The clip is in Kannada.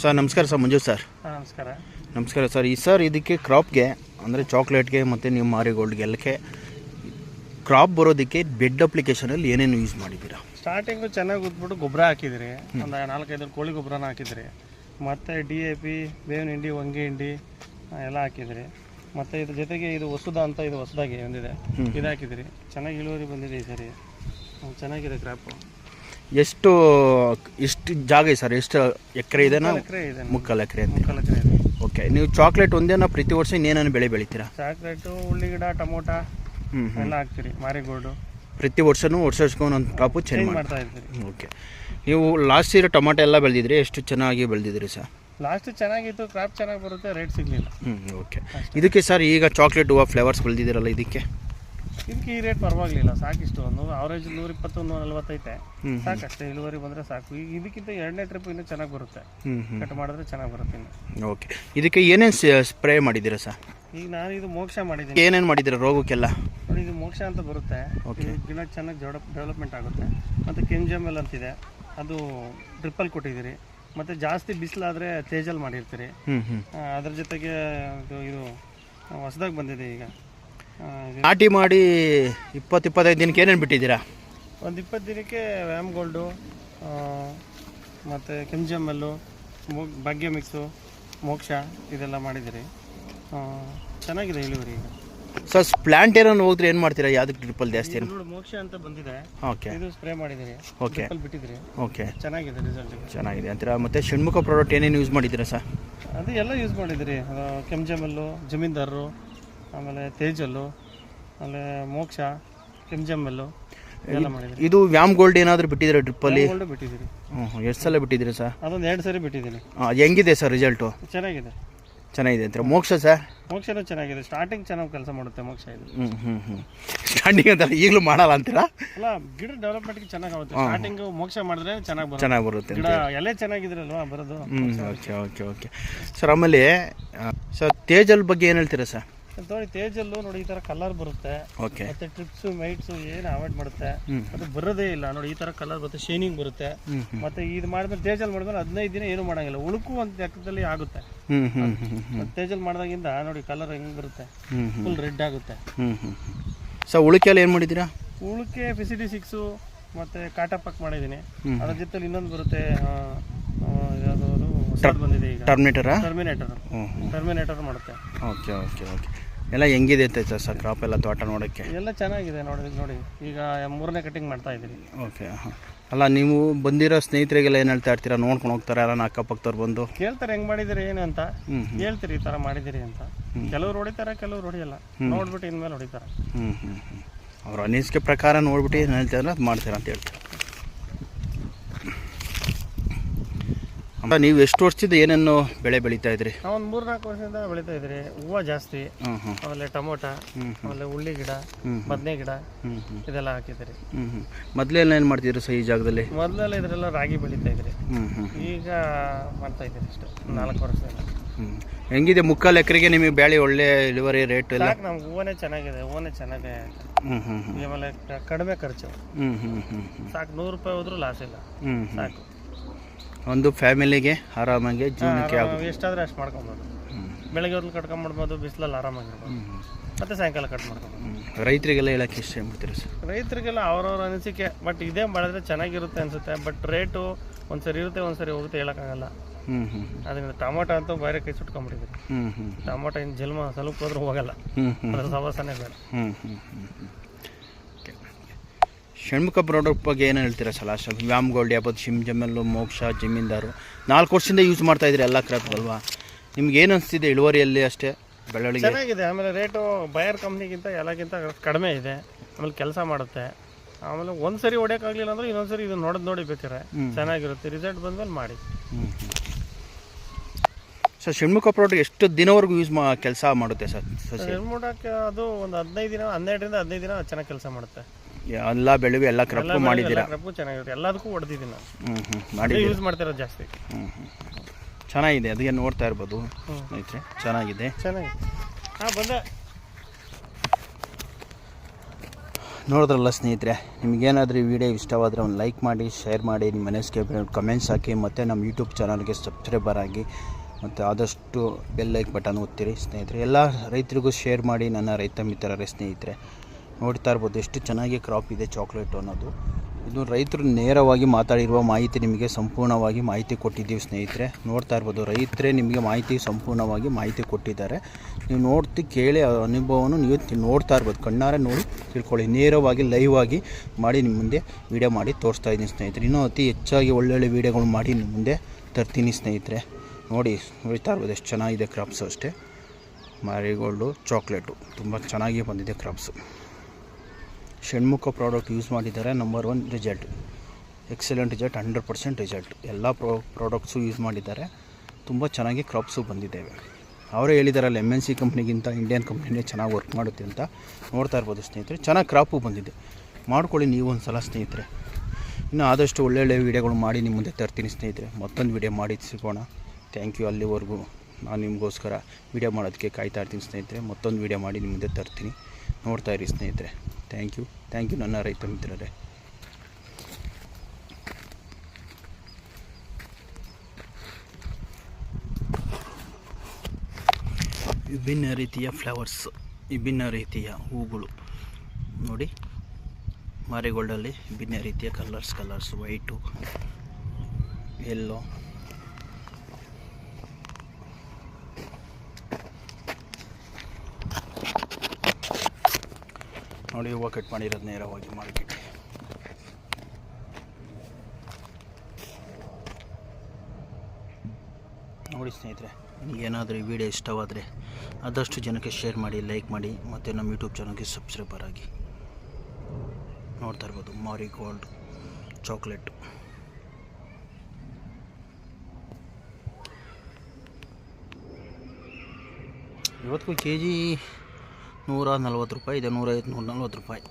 ಸರ್ ನಮಸ್ಕಾರ ಸರ್ ಮಂಜು ಸರ್. ಹಾಂ ನಮಸ್ಕಾರ. ನಮಸ್ಕಾರ ಸರ್. ಈ ಸರ್ ಇದಕ್ಕೆ ಕ್ರಾಪ್ಗೆ ಅಂದರೆ ಚಾಕ್ಲೇಟ್ಗೆ ಮತ್ತು ನೀವು ಮಾರಿಗೋಲ್ಡ್ಗೆ ಎಲ್ಲಕ್ಕೆ ಕ್ರಾಪ್ ಬರೋದಕ್ಕೆ ಬೆಡ್ ಅಪ್ಲಿಕೇಶನಲ್ಲಿ ಏನೇನು ಯೂಸ್ ಮಾಡಿದ್ದೀರಾ? ಸ್ಟಾರ್ಟಿಂಗು ಚೆನ್ನಾಗಿ ಉದ್ಬಿಟ್ಟು ಗೊಬ್ಬರ ಹಾಕಿದ್ರಿ. ಒಂದು ನಾಲ್ಕೈದು ಕೋಳಿ ಗೊಬ್ಬರನ ಹಾಕಿದ್ರಿ. ಮತ್ತು ಡಿ ಎ ಪಿ ಬೇವಿನ ಹಿಂಡಿ ಹೊಂಗೆ ಹಿಂಡಿ ಎಲ್ಲ ಹಾಕಿದ್ರಿ. ಮತ್ತು ಇದ್ರ ಜೊತೆಗೆ ಇದು ಹೊಸದ ಅಂತ ಇದು ಹೊಸದಾಗಿ ಒಂದಿದೆ. ಇದು ಹಾಕಿದ್ರಿ ಚೆನ್ನಾಗಿ ಇಳುವರಿ ಬಂದಿದೆ ಈ ಸರಿ. ಚೆನ್ನಾಗಿದೆ ಕ್ರಾಪು. ಎಷ್ಟು ಎಷ್ಟು ಜಾಗ ಇದೆ ಸರ್? ಎಷ್ಟು ಎಕರೆ ಇದೆನಾ ಎಕರೆ ಇದೆ ಮುಕ್ಕಾಲು ಎಕರೆ ಅಂತ. ಮುಕ್ಕಾಲು ಎಕರೆ ಇದೆ. ಓಕೆ ನೀವು ಚಾಕ್ಲೇಟ್ ಒಂದೇನ ಪ್ರತಿ ವರ್ಷ ಇನ್ನೇನೇನು ಬೆಳೆ ಬೆಳಿತೀರಾ? ಚಾಕ್ಲೇಟು ಹುಳ್ಳಿ ಗಿಡ ಟಮೋಟ ಹ್ಞೂ ಎಲ್ಲ ಹಾಕ್ತೀರಿ. ಮಾರಿಗೋಲ್ಡು. ಪ್ರತಿ ವರ್ಷನೂ ವರ್ಷ ವರ್ಷಕ್ಕೊಂದು ಒಂದು ಕ್ರಾಪು ಚೇಂಜ್ ಮಾಡ್ತಾ ಇದ್ದೀರಿ. ಓಕೆ ನೀವು ಲಾಸ್ಟ್ ಇಯರ್ ಟೊಮಾಟೊ ಎಲ್ಲ ಬೆಳೆದಿದ್ರಿ? ಎಷ್ಟು ಚೆನ್ನಾಗಿ ಬೆಳೆದಿದ್ರಿ ಸರ್? ಲಾಸ್ಟ್ ಚೆನ್ನಾಗಿತ್ತು ಕ್ರಾಪ್ ಚೆನ್ನಾಗಿ ಬರುತ್ತೆ ರೇಟ್ ಸಿಗಲಿಲ್ಲ. ಹ್ಞೂ ಓಕೆ ಇದಕ್ಕೆ ಸರ್ ಈಗ ಚಾಕ್ಲೇಟ್ ಹೂವು ಫ್ಲೇವರ್ಸ್ ಬೆಳೆದಿದ್ದೀರಲ್ಲ ಇದಕ್ಕೆ? ಇದಕ್ಕೆ ಈ ರೇಟ್ ಪರವಾಗಿಲ್ಲ ಸಾಕಿಷ್ಟು ಒಂದು ಅವರೇಜ್ ನೂರ ಇಪ್ಪತ್ತು ನೂರ ನಲ್ವತ್ತೈತೆ ಅಷ್ಟೇ ಸಾಕಷ್ಟೇ ಇಳುವರಿ ಬಂದರೆ ಸಾಕು. ಈಗ ಇದಕ್ಕಿಂತ ಎರಡನೇ ಟ್ರಿಪ್ ಇನ್ನೂ ಚೆನ್ನಾಗಿ ಬರುತ್ತೆ. ಕಟ್ ಮಾಡಿದ್ರೆ ಚೆನ್ನಾಗಿ ಬರುತ್ತೆ ಇನ್ನು. ಓಕೆ ಇದಕ್ಕೆ ಏನೇನು ಸ್ಪ್ರೇ ಮಾಡಿದ್ದೀರಾ ಸರ್? ಈಗ ನಾನು ಇದು ಮೋಕ್ಷ ಮಾಡಿದ್ದೀನಿ. ಏನೇನು ಮಾಡಿದ್ದೀರಾ ರೋಗಕ್ಕೆಲ್ಲ? ನೋಡಿ ಇದು ಮೋಕ್ಷ ಅಂತ ಬರುತ್ತೆ. ಗಿಡ ಚೆನ್ನಾಗಿ ಡೆವಲಪ್ ಡೆವಲಪ್ಮೆಂಟ್ ಆಗುತ್ತೆ. ಮತ್ತು ಕೆಂಜಮಲ್ ಅಂತಿದೆ. ಅದು ಟ್ರಿಪ್ಪಲ್ ಕೊಟ್ಟಿದ್ದೀರಿ. ಮತ್ತು ಜಾಸ್ತಿ ಬಿಸಿಲಾದರೆ ತೇಜಲ್ ಮಾಡಿರ್ತೀರಿ. ಅದ್ರ ಜೊತೆಗೆ ಇದು ಹೊಸದಾಗಿ ಬಂದಿದೆ ಈಗ. ನಾಟಿ ಮಾಡಿ ಇಪ್ಪತ್ತು ಇಪ್ಪತ್ತೈದು ದಿನಕ್ಕೆ ಏನೇನು ಬಿಟ್ಟಿದ್ದೀರಾ? ಒಂದು ಇಪ್ಪತ್ತು ದಿನಕ್ಕೆ ವ್ಯಾಮ್ ಗೋಲ್ಡು ಮತ್ತು ಕೆಂಜಮ್ಮಲ್ಲು ಭಾಗ್ಯ ಮಿಕ್ಸು ಮೋಕ್ಷ ಇದೆಲ್ಲ ಮಾಡಿದಿರಿ ಆ, ಚೆನ್ನಾಗಿದೆ ಇಳುವರಿ ಈಗ. ಸರ್ ಪ್ಲಾಂಟ್ ಏನೋ ಹೋದ್ರೆ ಏನು ಮಾಡ್ತೀರಾ? ಯಾವ್ದಕ್ಕೆ ಟ್ರಿಪಲ್ ಜಾಸ್ತಿ ನೋಡಿ ಮೋಕ್ಷ ಅಂತ ಬಂದಿದೆ. ಓಕೆ. ಇದು ಸ್ಪ್ರೇ ಮಾಡಿದಿರಿ ಓಕೆ. ಅಲ್ಲಿ ಬಿಟ್ಟಿದ್ರಿ ಓಕೆ. ಚೆನ್ನಾಗಿದೆ ರಿಸಲ್ಟ್ ಚೆನ್ನಾಗಿದೆ. ಅಂತೀರಾ? ಮತ್ತು ಷಣ್ಮುಖ ಪ್ರಾಡಕ್ಟ್ ಏನೇನು ಯೂಸ್ ಮಾಡಿದ್ದೀರಾ ಸರ್? ಅದು ಎಲ್ಲ ಯೂಸ್ ಮಾಡಿದಿರಿ ಕೆಂಜಮಲ್ಲು ಜಮೀನ್ದಾರರು ಆಮೇಲೆ ತೇಜಲ್ಲು ಆಮೇಲೆ ಮೋಕ್ಷ ಕೆಂಜಮ್ಮಲ್ಲು ಎಲ್ಲ ಮಾಡಿದಿರಿ ಇದು ವ್ಯಾಮ್ ಗೋಲ್ಡ್ ಏನಾದರೂ ಬಿಟ್ಟಿದ್ದೀರಾ ಡ್ರಿಪ್ಪಲ್ಲಿ ಅಲ್ಲಿ? ಬಿಟ್ಟಿದ್ದೀರಿ. ಹ್ಞೂ ಎಷ್ಟು ಸಲ ಬಿಟ್ಟಿದ್ದೀರಿ ಸರ್? ಅದೊಂದು ಎರಡು ಸರಿ ಬಿಟ್ಟಿದ್ದೀನಿ. ಹಾಂ ಹೆಂಗಿದೆ ಸರ್ ರಿಸಲ್ಟು ಚೆನ್ನಾಗಿದೆ. ಚೆನ್ನಾಗಿದೆ ಅಂತ ಮೋಕ್ಷ ಸರ್? ಮೋಕ್ಷನೂ ಚೆನ್ನಾಗಿದೆ. ಸ್ಟಾರ್ಟಿಂಗ್ ಚೆನ್ನಾಗಿ ಕೆಲಸ ಮಾಡುತ್ತೆ ಮೋಕ್ಷ ಇದು. ಹ್ಞೂ ಹ್ಞೂ ಹ್ಞೂ ಸ್ಟಾರ್ಟಿಂಗ್ ಅಂತಲ್ಲ ಈಗಲೂ ಮಾಡಲ್ಲ ಅಂತೀರಾ? ಅಲ್ಲ ಗಿಡ ಡೆವಲಪ್ಮೆಂಟ್ಗೆ ಚೆನ್ನಾಗಿ ಆಗುತ್ತೆ. ಸ್ಟಾರ್ಟಿಂಗ್ ಮೋಕ್ಷ ಮಾಡಿದ್ರೆ ಚೆನ್ನಾಗಿ ಬರುತ್ತೆ. ಚೆನ್ನಾಗಿ ಬರುತ್ತೆ ಗಿಡ ಎಲೆ ಚೆನ್ನಾಗಿದ್ರಲ್ವಾ ಬರೋದು? ಹ್ಞೂ ಓಕೆ ಓಕೆ ಓಕೆ. ಸರ್ ಆಮೇಲೆ ಸರ್ ತೇಜಲ್ ಬಗ್ಗೆ ಏನು ಹೇಳ್ತೀರಾ ಸರ್? ನೋಡಿ ತೇಜಲ್ಲು ನೋಡಿ ಈ ತರ ಕಲರ್ ಬರುತ್ತೆ. ಓಕೆ ಮತ್ತೆ ಟ್ರಿಪ್ಸ್ ಮೈಟ್ಸ್ ಏನು ಅವಾಯ್ಡ್ ಮಾಡುತ್ತೆ. ಅದು ಬರೋದೇ ಇಲ್ಲ. ನೋಡಿ ಈ ತರ ಕಲರ್ ಬರುತ್ತೆ ಶೈನಿಂಗ್ ಬರುತ್ತೆ. ಮತ್ತೆ ಇದು ಮಾಡಿದ್ರೆ ತೇಜಲ್ ಮಾಡಿದ್ರೆ ಹದಿನೈದು ದಿನ ಏನು ಮಾಡಂಗಿಲ್ಲ. ಉಳುಕು ಒಂದು ಲೆಕ್ಕದಲ್ಲಿ ಆಗುತ್ತೆ ತೇಜಲ್ ಮಾಡಿದಾಗಿಂದ ನೋಡಿ ಕಲರ್ ಹೆಂಗ್ ಬರುತ್ತೆ. ಫುಲ್ ರೆಡ್ ಆಗುತ್ತೆ. ಸೊ ಉಳಿಕೆಲ್ಲ ಏನು ಮಾಡಿದ್ದೀರಾ? ಉಳುಕೆ ಫಿಸಿಟಿ ಸಿಕ್ಸು ಮತ್ತೆ ಕಾಟಾ ಪಾಕ್ ಮಾಡಿದ್ದೀನಿ. ಅದ್ರ ಜೊತೆ ಇನ್ನೊಂದು ಬರುತ್ತೆ ಹೊಸದು ಬಂದಿದೆ ಈಗ. ಟರ್ಮಿನೇಟರಾ? ಟರ್ಮಿನೇಟರ್. ಹ್ಞೂ ಟರ್ಮಿನೇಟರ್ ಮಾಡುತ್ತೆ. Okay okay okay. ಎಲ್ಲ ಹೆಂಗಿದೆ ಅಂತ ಸರ್ ಕ್ರಾಪ್ ಎಲ್ಲ ತೋಟ ನೋಡೋಕ್ಕೆ? ಎಲ್ಲ ಚೆನ್ನಾಗಿದೆ ನೋಡಿ ನೋಡಿ. ಈಗ ಮೂರನೇ ಕಟಿಂಗ್ ಮಾಡ್ತಾ ಇದ್ದೀನಿ ಓಕೆ ಹಾಂ. ಅಲ್ಲ ನೀವು ಬಂದಿರೋ ಸ್ನೇಹಿತರಿಗೆಲ್ಲ ಏನು ಹೇಳ್ತಾ ಇರ್ತೀರಾ? ನೋಡ್ಕೊಂಡು ಹೋಗ್ತಾರೆ ಯಾರನ್ನ ಅಕ್ಕಪಕ್ಕದವ್ರು ಬಂದು. ಕೇಳ್ತಾರೆ ಹೆಂಗ್ ಮಾಡಿದಿರಿ ಏನು ಅಂತ. ಹೇಳ್ತೀರಿ ಈ ತರ ಮಾಡಿದಿರಿ ಅಂತ. ಕೆಲವ್ರು ಹೊಡಿತಾರೆ ಕೆಲವ್ರು ಹೊಡಿಯಲ್ಲ. ನೋಡ್ಬಿಟ್ಟು ಇನ್ಮೇಲೆ ಹೊಡಿತಾರೆ. ಹ್ಞೂ ಹ್ಞೂ ಹ್ಞೂ ಅವ್ರ ಅನಿಸಿಕೆ ಪ್ರಕಾರ ನೋಡ್ಬಿಟ್ಟು ಏನು ಹೇಳ್ತಾರೆ ಅದು ಮಾಡ್ತೀರಾ ಅಂತ ಹೇಳ್ತಾರೆ ಅಮ್ಮ ನೀವು ಎಷ್ಟು ವರ್ಷದಿಂದ ಏನೇನು ಬೆಳೆ ಬೆಳೀತಾ ಇದ್ರಿ ನಾವು ಒಂದು ಮೂರ್ನಾಲ್ಕು ವರ್ಷದಿಂದ ಬೆಳೀತಾ ಇದ್ರಿ ಹೂವು ಜಾಸ್ತಿ ಆಮೇಲೆ ಟೊಮೊಟ ಹ್ಮ್, ಆಮೇಲೆ ಉಳ್ಳಿ ಗಿಡ ಹ್ಮ್. ಬದನೆ ಗಿಡ ಇದೆಲ್ಲ ಹಾಕಿದ್ರಿ ಹ್ಞೂ ಹ್ಞೂ ಮೊದಲೆಲ್ಲ ಏನು ಮಾಡ್ತಿದ್ರು ಸರ್ ಈ ಜಾಗದಲ್ಲಿ ಮೊದಲೆಲ್ಲ ಇದ್ರೆಲ್ಲ ರಾಗಿ ಬೆಳೀತಾ ಇದ್ರಿ ಹ್ಞೂ ಈಗ ಮಾಡ್ತಾ ಇದ್ದೀರಿ ಅಷ್ಟೇ ನಾಲ್ಕು ವರ್ಷದಿಂದ ಹ್ಞೂ ಹೆಂಗಿದೆ ಮುಕ್ಕಾಲು ಎಕರೆಗೆ ನಿಮಗೆ ಬೆಳೆ ಒಳ್ಳೆ ಇಳುವರಿ ರೇಟ್ ಎಲ್ಲ ಸಾಕು ನಮ್ಗೆ ಹೂವನೇ ಚೆನ್ನಾಗಿದೆ ಹೂವನೇ ಚೆನ್ನಾಗಿದೆ ಹ್ಞೂ ಹ್ಞೂ ಹ್ಞೂ ಆಮೇಲೆ ಕ- ಕಡಿಮೆ ಖರ್ಚು ಹ್ಞೂ ಹ್ಞೂ ಹ್ಞೂ ಸಾಕು ನೂರು ರೂಪಾಯಿ ಹೋದ್ರೂ ಲಾಸ್ ಇಲ್ಲ ಸಾಕು ಒಂದು ಫ್ಯಾಮಿಲಿಗೆ ಆರಾಮಾಗಿ ಜೀವನಕ್ಕೆ ಆಗುತ್ತೆ ಎಷ್ಟಾದ್ರೆ ಅಷ್ಟು ಮಾಡ್ಕೊಬೋದು. ಬೆಳಗ್ಗೆ ಹೊತ್ತು ಕಟ್ಕೊಂಡ್ಬಿಡ್ಬೋದು ಬಿಸಿಲಲ್ಲಿ ಆರಾಮಾಗಿರ್ಬೋದು ಮತ್ತೆ ಸಾಯಂಕಾಲ ಕಟ್ ಮಾಡ್ಕೊಬೋದು. ರೈತರಿಗೆಲ್ಲ ಹೇಳಕ್ಕೆ ಇಷ್ಟ ಮಾಡ್ತೀರಾ ಸರ್? ರೈತರಿಗೆಲ್ಲ ಅವ್ರವ್ರ ಅನಿಸಿಕೆ ಬಟ್ ಇದೇ ಮಾಡಿದ್ರೆ ಚೆನ್ನಾಗಿರುತ್ತೆ ಅನ್ಸುತ್ತೆ. ಬಟ್ ರೇಟು ಒಂದ್ಸರಿ ಇರುತ್ತೆ ಒಂದ್ಸರಿ ಹೋಗುತ್ತೆ ಹೇಳೋಕ್ಕಾಗಲ್ಲ. ಅದರಿಂದ ಟೊಮೊಟೊ ಅಂತೂ ಬೇರೆ ಕೈ ಸುಟ್ಕೊಂಡ್ಬಿಟ್ಟಿದ್ರಿ ಟೊಮೊಟೊ ಇನ್ನು ಜಲ್ಮ ಸ್ವಲ್ಪ ಹೋದ್ರೂ ಹೋಗಲ್ಲ ಅದ್ರ ಸವಾಸನೇ ಬೇಡ ಹ್ಞೂ ಹ್ಞೂ ಹ್ಞೂ ಹ್ಞೂ ಓಕೆ ಷಣ್ಮುಖ ಪ್ರಾಡಕ್ಟ್ ಬಗ್ಗೆ ಏನು ಹೇಳ್ತೀರಾ ಸಲ ಲಾಸ್ಟ್ ವ್ಯಾಮ್ ಗೋಲ್ಡ್ ಯಾವತ್ತು ಶಿಮ್ ಜಮಲ್ಲು ಮೋಕ್ಷ ಜಮೀನ್ದಾರು ನಾಲ್ಕು ವರ್ಷದಿಂದ ಯೂಸ್ ಮಾಡ್ತಾ ಇದ್ದೀರಿ ಎಲ್ಲ ಕ್ರಾಪ್ ಅಲ್ವಾ? ನಿಮ್ಗೆ ಏನು ಅನಿಸ್ತಿದೆ ಇಳುವರಿಯಲ್ಲಿ ಅಷ್ಟೇ ಬೆಳ್ಳುಳ್ಳಿ ಚೆನ್ನಾಗಿದೆ ಆಮೇಲೆ ರೇಟು ಬಯರ್ ಕಂಪ್ನಿಗಿಂತ ಎಲ್ಲಕ್ಕಿಂತ ಕಡಿಮೆ ಇದೆ ಆಮೇಲೆ ಕೆಲಸ ಮಾಡುತ್ತೆ. ಆಮೇಲೆ ಒಂದ್ಸರಿ ಹೊಡೆಯೋಕ್ಕಾಗಲಿಲ್ಲ ಅಂದ್ರೆ ಇನ್ನೊಂದ್ಸರಿ ಇದು ನೋಡೋದು ನೋಡಿ ಬೇಕಾರೆ ಚೆನ್ನಾಗಿರುತ್ತೆ ರಿಸಲ್ಟ್ ಬಂದ್ಮೇಲೆ ಮಾಡಿ. ಸರ್ ಷಣ್ಮುಖ ಪ್ರಾಡಕ್ಟ್ ಎಷ್ಟು ದಿನವರೆಗೂ ಯೂಸ್ ಮಾ ಕೆಲಸ ಮಾಡುತ್ತೆ ಸರ್ ಷಣ್ಮುಖಕ್ಕೆ ಅದು ಒಂದು ಹದಿನೈದು ದಿನ ಹನ್ನೆರಡರಿಂದ ಹದಿನೈದು ದಿನ ಚೆನ್ನಾಗಿ ಕೆಲಸ ಮಾಡುತ್ತೆ. ಎಲ್ಲ ಬೆಳೆವು ಎಲ್ಲ ಕ್ರಪ್ಪು ಮಾಡಿದ್ದೀರಾ? ಕ್ರಪ್ಪು ಚೆನ್ನಾಗಿರುತ್ತೆ. ಎಲ್ಲದಕ್ಕೂ ಹೊಡೆದಿದ್ದೀನಿ ನಾನು. ಹ್ಞೂ ಹ್ಞೂ ಮಾಡಿದ್ದೀರಾ? ಯೂಸ್ ಮಾಡ್ತಿರೋದು ಜಾಸ್ತಿ. ಹ್ಞೂ ಹ್ಞೂ ಚೆನ್ನಾಗಿದೆ ಅದಕ್ಕೆ ನೋಡ್ತಾ ಇರ್ಬೋದು ಸ್ನೇಹಿತರೆ. ಚೆನ್ನಾಗಿದೆ. ಚೆನ್ನಾಗಿದೆ. ಹಾಂ ಬಂದೆ. ನೋಡಿದ್ರಲ್ಲ ಸ್ನೇಹಿತರೆ ನಿಮಗೇನಾದರೂ ಈ ವಿಡಿಯೋ ಇಷ್ಟವಾದರೆ ಒಂದು ಲೈಕ್ ಮಾಡಿ ಶೇರ್ ಮಾಡಿ ನಿಮ್ಮ ಮನಸ್ಸಿಗೆ ಕಮೆಂಟ್ಸ್ ಹಾಕಿ ಮತ್ತು ನಮ್ಮ ಯೂಟ್ಯೂಬ್ ಚಾನಲ್ಗೆ ಸಬ್ಸ್ಕ್ರೈಬರ್ ಆಗಿ ಮತ್ತು ಆದಷ್ಟು ಬೆಲ್ ಲೈಕ್ ಬಟನ್ ಒತ್ತಿರಿ ಸ್ನೇಹಿತರೆ. ಎಲ್ಲ ರೈತರಿಗೂ ಶೇರ್ ಮಾಡಿ ನನ್ನ ರೈತ ಮಿತ್ರರೇ ಸ್ನೇಹಿತರೆ. ನೋಡ್ತಾ ಇರ್ಬೋದು ಎಷ್ಟು ಚೆನ್ನಾಗಿ ಕ್ರಾಪ್ ಇದೆ ಚಾಕ್ಲೇಟು ಅನ್ನೋದು. ಇದು ರೈತರು ನೇರವಾಗಿ ಮಾತಾಡಿರುವ ಮಾಹಿತಿ ನಿಮಗೆ ಸಂಪೂರ್ಣವಾಗಿ ಮಾಹಿತಿ ಕೊಟ್ಟಿದ್ದೀವಿ ಸ್ನೇಹಿತರೆ. ನೋಡ್ತಾ ಇರ್ಬೋದು, ರೈತರೇ ನಿಮಗೆ ಮಾಹಿತಿ ಸಂಪೂರ್ಣವಾಗಿ ಮಾಹಿತಿ ಕೊಟ್ಟಿದ್ದಾರೆ. ನೀವು ನೋಡ್ತಿ ಕೇಳಿ ಅನುಭವವನ್ನು ನೀವು ನೋಡ್ತಾ ಇರ್ಬೋದು. ಕಣ್ಣಾರೆ ನೋಡಿ ತಿಳ್ಕೊಳ್ಳಿ. ನೇರವಾಗಿ ಲೈವ್ ಆಗಿ ಮಾಡಿ ನಿಮ್ಮ ಮುಂದೆ ವೀಡಿಯೋ ಮಾಡಿ ತೋರಿಸ್ತಾ ಇದ್ದೀನಿ ಸ್ನೇಹಿತರೆ. ಇನ್ನೂ ಅತಿ ಹೆಚ್ಚಾಗಿ ಒಳ್ಳೊಳ್ಳೆ ವೀಡಿಯೋಗಳು ಮಾಡಿ ನಿಮ್ಮ ಮುಂದೆ ತರ್ತೀನಿ ಸ್ನೇಹಿತರೆ. ನೋಡಿ, ನೋಡ್ತಾ ಇರ್ಬೋದು ಎಷ್ಟು ಚೆನ್ನಾಗಿದೆ ಕ್ರಾಪ್ಸು ಅಷ್ಟೇ. ಮಾರಿಗೋಲ್ಡು ಚಾಕ್ಲೇಟು ತುಂಬ ಚೆನ್ನಾಗಿ ಬಂದಿದೆ ಕ್ರಾಪ್ಸು ಷಣ್ಮುಖ ಪ್ರಾಡಕ್ಟ್ ಯೂಸ್ ಮಾಡಿದ್ದಾರೆ number one result excellent result hundred percent result ಎಲ್ಲ ಪ್ರೋ ಪ್ರಾಡಕ್ಟ್ಸು ಯೂಸ್ ಮಾಡಿದ್ದಾರೆ. ತುಂಬ ಚೆನ್ನಾಗಿ ಕ್ರಾಪ್ಸು ಬಂದಿದ್ದೇವೆ. ಅವರೇ ಹೇಳಿದಾರಲ್ಲ ಎಂ ಎನ್ ಸಿ ಕಂಪ್ನಿಗಿಂತ ಇಂಡಿಯನ್ ಕಂಪ್ನಿನೇ ಚೆನ್ನಾಗಿ ವರ್ಕ್ ಮಾಡುತ್ತೆ ಅಂತ. ನೋಡ್ತಾ ಇರ್ಬೋದು ಸ್ನೇಹಿತರೆ, ಚೆನ್ನಾಗಿ ಕ್ರಾಪು ಬಂದಿದೆ. ಮಾಡ್ಕೊಳ್ಳಿ ನೀವು ಒಂದು ಸಲ ಸ್ನೇಹಿತರೆ. ಇನ್ನು ಆದಷ್ಟು ಒಳ್ಳೊಳ್ಳೆ ವೀಡಿಯೋಗಳು ಮಾಡಿ ನಿಮ್ಮ ಮುಂದೆ ತರ್ತೀನಿ ಸ್ನೇಹಿತರೆ. ಮತ್ತೊಂದು ವೀಡಿಯೋ ಮಾಡಿ ಸಿಗೋಣ. ಥ್ಯಾಂಕ್ ಯು ಅಲ್ಲಿವರೆಗೂ. ನಾನು ನಿಮಗೋಸ್ಕರ ವೀಡಿಯೋ ಮಾಡೋದಕ್ಕೆ ಕಾಯ್ತಾ ಇರ್ತೀನಿ ಸ್ನೇಹಿತರೆ. ಮತ್ತೊಂದು ವೀಡಿಯೋ ಮಾಡಿ ನಿಮ್ಮ ಮುಂದೆ ತರ್ತೀನಿ. ನೋಡ್ತಾ ಇರಿ ಸ್ನೇಹಿತರೆ. ಥ್ಯಾಂಕ್ ಯು ಥ್ಯಾಂಕ್ ಯು ನನ್ನ ರೈತ ಮಿತ್ರರೇ. ವಿಭಿನ್ನ ರೀತಿಯ ಫ್ಲವರ್ಸ್ ವಿಭಿನ್ನ ರೀತಿಯ ಹೂಗಳು. ನೋಡಿ, ಮಾರಿಗೋಲ್ಡಲ್ಲಿ ವಿಭಿನ್ನ ರೀತಿಯ ಕಲರ್ಸ್ ಕಲರ್ಸ್ ವೈಟು ಎಲ್ಲೋ ನೋಡಿ ಹೂವು ಕಟ್ ಮಾಡಿರೋದು ನೇರವಾಗಿ ಮಾರ್ಕೆಟ್ ನೋಡಿ ಸ್ನೇಹಿತರೆ ನಿಮಗೇನಾದರೂ ಈ ವಿಡಿಯೋ ಇಷ್ಟವಾದರೆ ಆದಷ್ಟು ಜನಕ್ಕೆ ಶೇರ್ ಮಾಡಿ, ಲೈಕ್ ಮಾಡಿ, ಮತ್ತು ನಮ್ಮ ಯೂಟ್ಯೂಬ್ ಚಾನಲ್ಗೆ ಸಬ್ಸ್ಕ್ರೈಬರ್ ಆಗಿ. ನೋಡ್ತಾ ಇರ್ಬೋದು, ಮಾರಿ ಗೋಲ್ಡ್ ಚಾಕ್ಲೇಟ್. ಇವತ್ತಿಗೂ ಕೆ ಜಿ ನೂರ ನಲ್ವತ್ತು ರೂಪಾಯಿ ಇದೆ ನೂರೈವತ್ತು ನೂರ ನಲ್ವತ್ತು ರೂಪಾಯಿ.